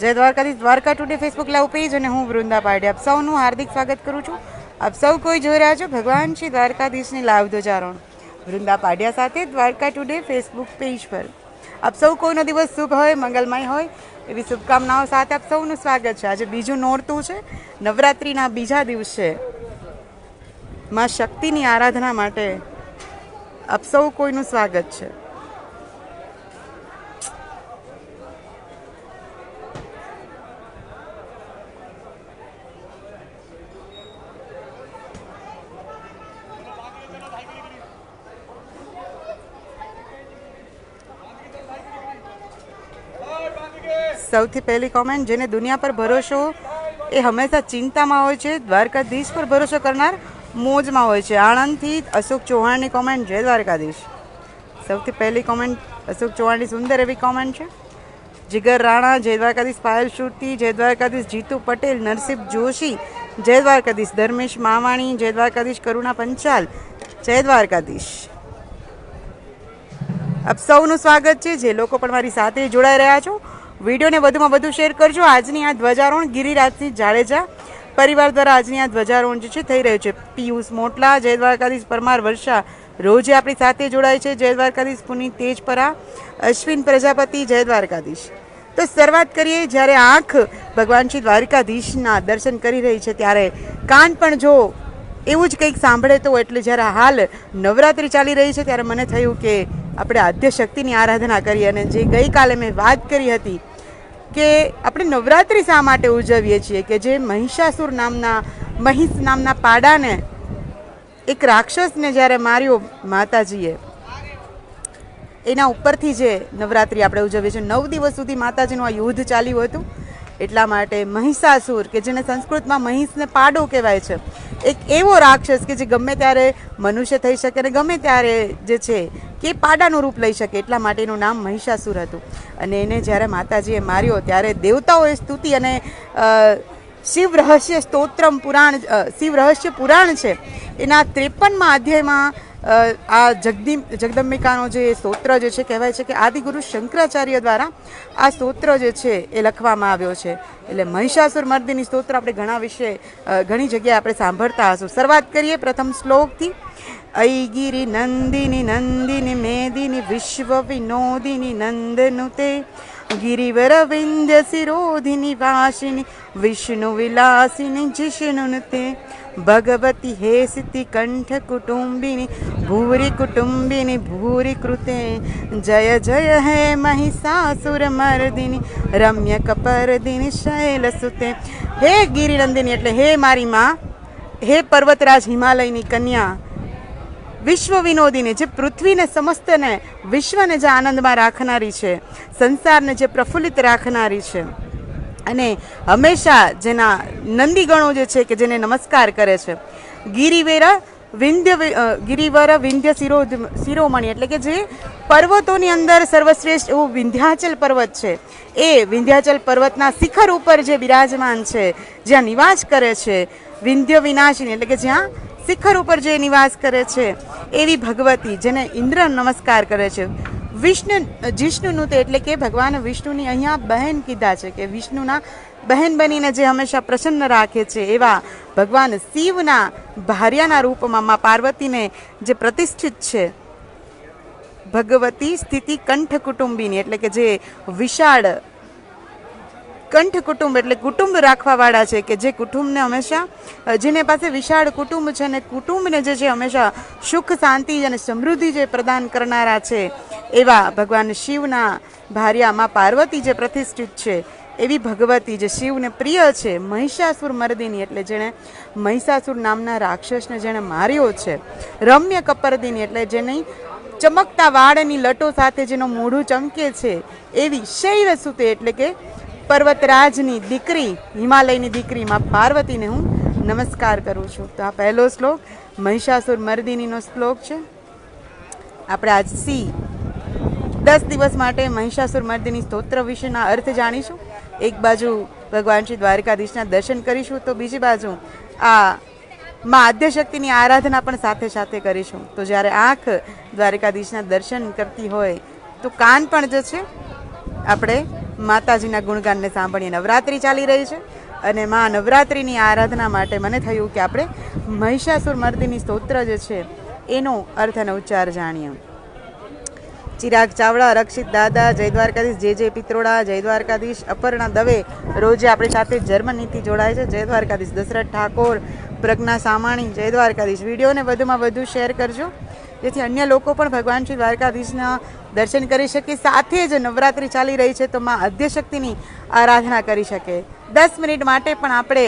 જય દ્વારકાથી Dwarka today Facebook live page અને હું વૃંદા પાડે આપ સૌનું હાર્દિક સ્વાગત કરું છું. આપ સૌ કોઈ જોઈ રહ્યા છો ભગવાન શ્રી દ્વારકાધીશની લાઈવ ધ્વજારોહણ. વૃંદા પાડ્યા સાથે દ્વારકા ટુડે ફેસબુક પેજ પર. આપ સૌ કોઈનો દિવસ શુભ હોય, મંગલમય હોય, એવી શુભકામનાઓ સાથે આપ સૌનું સ્વાગત છે. આજે બીજું નોરતું છે. નવરાત્રિના બીજા દિવસે માં શક્તિની આરાધના માટે આપ સૌ કોઈનું સ્વાગત છે. સૌથી પહેલી કોમેન્ટ જેને દુનિયા પર ભરોસો એ હંમેશા ચિંતામાં હોય છે, દ્વારકાધીશ પર ભરોસો કરનાર મોજમાં હોય છે. આણંદથી અશોક ચૌહાણની કોમેન્ટ જય દ્વારકાધીશ. સૌથી પહેલી કોમેન્ટ અશોક ચૌહાણની સુંદર એવી કોમેન્ટ છે. જીગર રાણા, જય દ્વારકાધીશ પાયલ શુરતી જય દ્વારકાધીશ જીતુ પટેલ, નરસિંહ જોશી, જય દ્વારકાધીશ ધર્મેશ માવાણી, જય દ્વારકાધીશ કરુણા પંચાલ, જય દ્વારકાધીશ. આપ સૌનું સ્વાગત છે. જે લોકો પણ મારી સાથે જોડાઈ રહ્યા છો વિડીયોને વધુમાં વધુ શેર કરજો. આજની આ ધ્વજારોહણ ગિરિરાજસિંહ જાડેજા પરિવાર દ્વારા આજની આ ધ્વજારોહણ જે છે થઈ રહ્યું છે. પિયુષ મોટલા, જય દ્વારકાધીશ પરમાર વર્ષા, રોજે આપણી સાથે જોડાય છે જય દ્વારકાધીશ પુનિત તેજપરા, અશ્વિન પ્રજાપતિ, જય દ્વારકાધીશ. તો શરૂઆત કરીએ, જ્યારે આંખ ભગવાન શ્રી દ્વારકાધીશના દર્શન કરી રહી છે, ત્યારે કાન પણ જો એવું જ કંઈક સાંભળે તો એટલે જ્યારે હાલ નવરાત્રિ ચાલી રહી છે, ત્યારે મને થયું કે આપણે આદ્ય શક્તિની આરાધના કરીએ અને જે ગઈકાલે મેં વાત કરી હતી કે આપણે નવરાત્રિ શા માટે ઉજવીએ છીએ કે જે મહિષાસુર નામના મહિષ નામના પાડાને એક રાક્ષસને જ્યારે માર્યો માતાજીએ, એના ઉપરથી જે નવરાત્રિ આપણે ઉજવીએ છીએ. નવ દિવસ સુધી માતાજીનું આ યુદ્ધ ચાલ્યું હતું. એટલા માટે મહિષાસુર, કે જેને સંસ્કૃતમાં મહિષને પાડો કહેવાય છે, એક એવો રાક્ષસ કે જે ગમે ત્યારે મનુષ્ય થઈ શકે અને ગમે ત્યારે જે છે કે પાડાનું રૂપ લઈ શકે, એટલા માટે એનું નામ મહિષાસુર હતું. અને એને જ્યારે માતાજીએ માર્યો, ત્યારે દેવતાઓએ સ્તુતિ અને શિવ રહસ્ય સ્તોત્રમ પુરાણ શિવ રહસ્ય પુરાણ છે. એના ત્રેપનમાં અધ્યાયમાં આ જગદી જગદંબિકાનો જે સ્તોત્ર જે છે કહેવાય છે કે આદિગુરુ શંકરાચાર્ય દ્વારા આ સ્તોત્ર જે છે એ લખવામાં આવ્યો છે એટલે મહિષાસુર મર્દિની સ્તોત્ર આપણે ઘણા વિશે અ, ઘણી જગ્યાએ આપણે સાંભળતા હશું શરૂઆત કરીએ પ્રથમ શ્લોકથી ऐगिरि नन्दिनि नन्दिनि मेदिनि विश्व विनोदिनि नन्दनुते गिरिवरविन्द्यशिरोधिनि वासिनि विष्णुविलासिनि जिष्णुनुते ભગવતી હેસિતિ કંઠ કુટુંબિની ભૂરી કુટુંબિની ભૂરી કૃતે જય જય હે મહિષાસુર મર્દિની રમ્ય કપરદિની શૈલ સુતે હે ગિરિનંદિની એટલે હે મારી માં, હે પર્વતરાજ હિમાલયની કન્યા વિશ્વ વિનોદીને જે પૃથ્વીને સમસ્તને વિશ્વને જે આનંદમાં રાખનારી છે, સંસારને જે પ્રફુલ્લિત રાખનારી છે. અને હંમેશા જેના નંદીગણો જે છે કે જેને નમસ્કાર કરે છે, ગિરિવેર વિંધ્ય ગિરિવર વિંધ્ય શિરો શિરોમણી એટલે કે જે પર્વતોની અંદર સર્વશ્રેષ્ઠ એવું વિંધ્યાચલ પર્વત છે, એ વિંધ્યાચલ પર્વતના શિખર ઉપર જે બિરાજમાન છે, જ્યાં નિવાસ કરે છે, વિંધ્ય વિનાશિની એટલે કે જ્યાં શિખર ઉપર જે નિવાસ કરે છે, એવી ભગવતી જેને ઇન્દ્ર નમસ્કાર કરે છે. વિષ્ણુ, જિષ્ણુનું તે એટલે કે ભગવાન વિષ્ણુની અહીંયા બહેન કીધા છે કે વિષ્ણુના બહેન બનીને જે હંમેશા પ્રસન્ન રાખે છે એવા ભગવાન શિવના ભાર્યાના રૂપમાં મા પાર્વતીને જે પ્રતિષ્ઠિત છે. ભગવતી સ્થિતિ કંઠ કુટુંબીની એટલે કે જે વિશાળ કંઠ કુટુંબ એટલે કુટુંબ રાખવાવાળા છે કે જે કુટુંબને હંમેશા, જેને પાસે વિશાળ કુટુંબ છે અને કુટુંબને જે છે હંમેશા સુખ, શાંતિ અને સમૃદ્ધિ જે પ્રદાન કરનારા છે એવા ભગવાન શિવના ભાર્યામાં પાર્વતી જે પ્રતિષ્ઠિત છે, એવી ભગવતી જે શિવને પ્રિય છે, મહિષાસુર મર્દિની એટલે જેણે મહિષાસુર નામના રાક્ષસને જેણે માર્યો છે, રમ્ય કપરદિની એટલે જેની ચમકતા વાળની લટો સાથે જેનો મોઢું ચમકે છે, એવી શૈવ એટલે કે પર્વતરાજની દીકરી, હિમાલયની દીકરીમાં પાર્વતીને હું નમસ્કાર કરું છું. તો આ પહેલો શ્લોક, મહિષાસુર મર્દિનીનો શ્લોક છે. આપણે આજ સી દસ દિવસ માટે મહિષાસુર મર્દિની સ્તોત્ર વિશેના અર્થ જાણીશું. એક બાજુ ભગવાન શ્રી દ્વારકાધીશના દર્શન કરીશું, તો બીજી બાજુ આ માં આદ્યશક્તિની આરાધના પણ સાથે સાથે કરીશું. તો જ્યારે આંખ દ્વારકાધીશના દર્શન કરતી હોય, તો કાન પણ જે છે, આપણે માતાજીના ગુણગાનને સાંભળીએ. નવરાત્રિ ચાલી રહી છે અને મા નવરાત્રિની આરાધના માટે મને થયું કે આપણે મહિષાસુર મર્દિની સ્તોત્ર જે છે, એનો અર્થ અને ઉચ્ચાર જાણીએ. ચિરાગ ચાવડા રક્ષિત દાદા જય દ્વારકાધીશ જે જે પિત્રોડા જય દ્વારકાધીશ અપર્ણા દવે રોજે આપણી સાથે જર્મનીથી જોડાય છે. જય દ્વારકાધીશ દશરથ ઠાકોર, પ્રજ્ઞા સામાણી જય દ્વારકાધીશ વિડીયોને વધુમાં વધુ શેર કરજો. જેથી અન્ય લોકો પણ ભગવાન શ્રી દ્વારકાધીશના દર્શન કરી શકે. સાથે જ નવરાત્રિ ચાલી રહી છે તો માં આદ્યશક્તિની આરાધના કરી શકે. દસ મિનિટ માટે પણ આપણે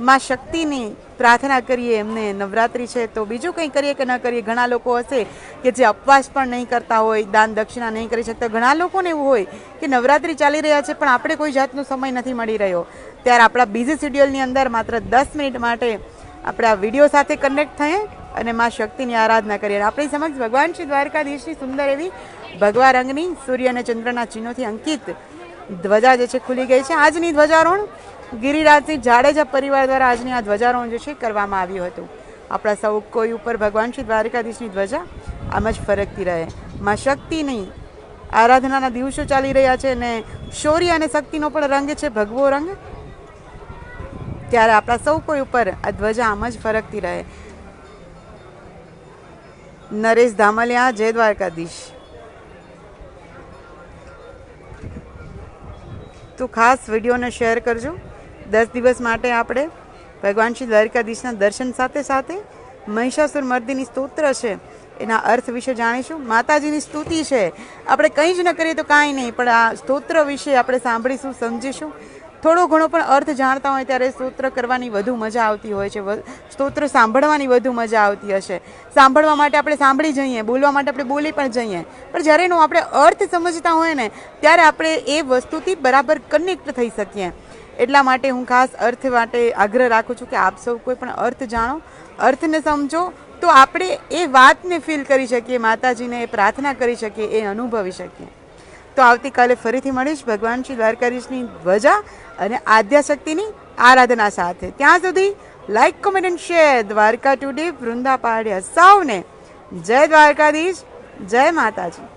માં શક્તિની પ્રાર્થના કરીએ, એમને નવરાત્રિ છે, તો બીજું કંઈ કરીએ કે ન કરીએ? ઘણા લોકો હશે કે જે અપવાસ પણ નહીં કરતા હોય, દાન દક્ષિણા નહીં કરી શકતા. ઘણા લોકોને એવું હોય કે નવરાત્રિ ચાલી રહ્યા છે, પણ આપણે કોઈ જાતનો સમય નથી મળી રહ્યો. ત્યારે આપણા બિઝી શેડ્યુલની અંદર માત્ર દસ મિનિટ માટે આપણે આ વીડિયો સાથે કનેક્ટ થઈએ અને માં શક્તિની આરાધના કરીએ. આપણી સમક્ષ ભગવાન શ્રી દ્વારકાધીશની સુંદર એવી ભગવા રંગની સૂર્ય અને ચંદ્રના ચિહ્નોથી અંકિત ધ્વજા જે છે, ખુલી ગઈ છે. આજની ધ્વજારોહણ ગિરિરાજસિંહ જાડેજા પરિવાર દ્વારા આજની આ ધ્વજારોહણ જે છે કરવામાં આવ્યું હતું. આપણા સૌ કોઈ ઉપર ભગવાન શ્રી દ્વારકાધીશની ધ્વજા આમ જ ફરકતી રહે. માં નહીં આરાધનાના દિવસો ચાલી રહ્યા છે અને શૌર્ય અને શક્તિનો પણ રંગ છે ભગવો રંગ. ત્યારે આપણા સૌ કોઈ ઉપર આ ધ્વજા આમ જ ફરકતી રહે. નરેશ ધામલિયા, જય દ્વારકાધીશ. તો ખાસ વિડીયોને શેર કરજો. દસ દિવસ માટે આપણે ભગવાન શ્રી દ્વારકાધીશના દર્શન સાથે સાથે મહિષાસુર મર્દિની સ્તોત્ર છે. એના અર્થ વિશે જાણીશું. માતાજીની સ્તુતિ છે. આપણે કંઈ જ ન કરીએ તો કાંઈ નહીં, પણ આ સ્તોત્ર વિશે આપણે સાંભળીશું, સમજીશું. થોડો ઘણો પણ અર્થ જાણતા હોય ત્યારે સ્તોત્ર કરવાની વધુ મજા આવતી હોય છે. સ્તોત્ર સાંભળવાની વધુ મજા આવતી હશે. સાંભળવા માટે આપણે સાંભળી જઈએ, બોલવા માટે આપણે બોલી પણ જઈએ. પણ જ્યારે એનો આપણે અર્થ સમજતા હોય ને, ત્યારે આપણે એ વસ્તુથી બરાબર કનેક્ટ થઈ શકીએ. એટલા માટે હું ખાસ અર્થ માટે આગ્રહ રાખું છું કે આપ સૌ કોઈ પણ અર્થ જાણો, અર્થને સમજો, તો આપણે એ વાતને ફીલ કરી શકીએ, માતાજીને એ પ્રાર્થના કરી શકીએ, એ અનુભવી શકીએ. તો આવતીકાલે ફરીથી મળીશ ભગવાન શ્રી દ્વારકાધીશની ધ્વજા અને આદ્યાશક્તિની આરાધના સાથે. ત્યાં સુધી like comment and share Dwarka today Vrunda પાડ્યા સૌને. જય દ્વારકાધીશ, જય માતાજી.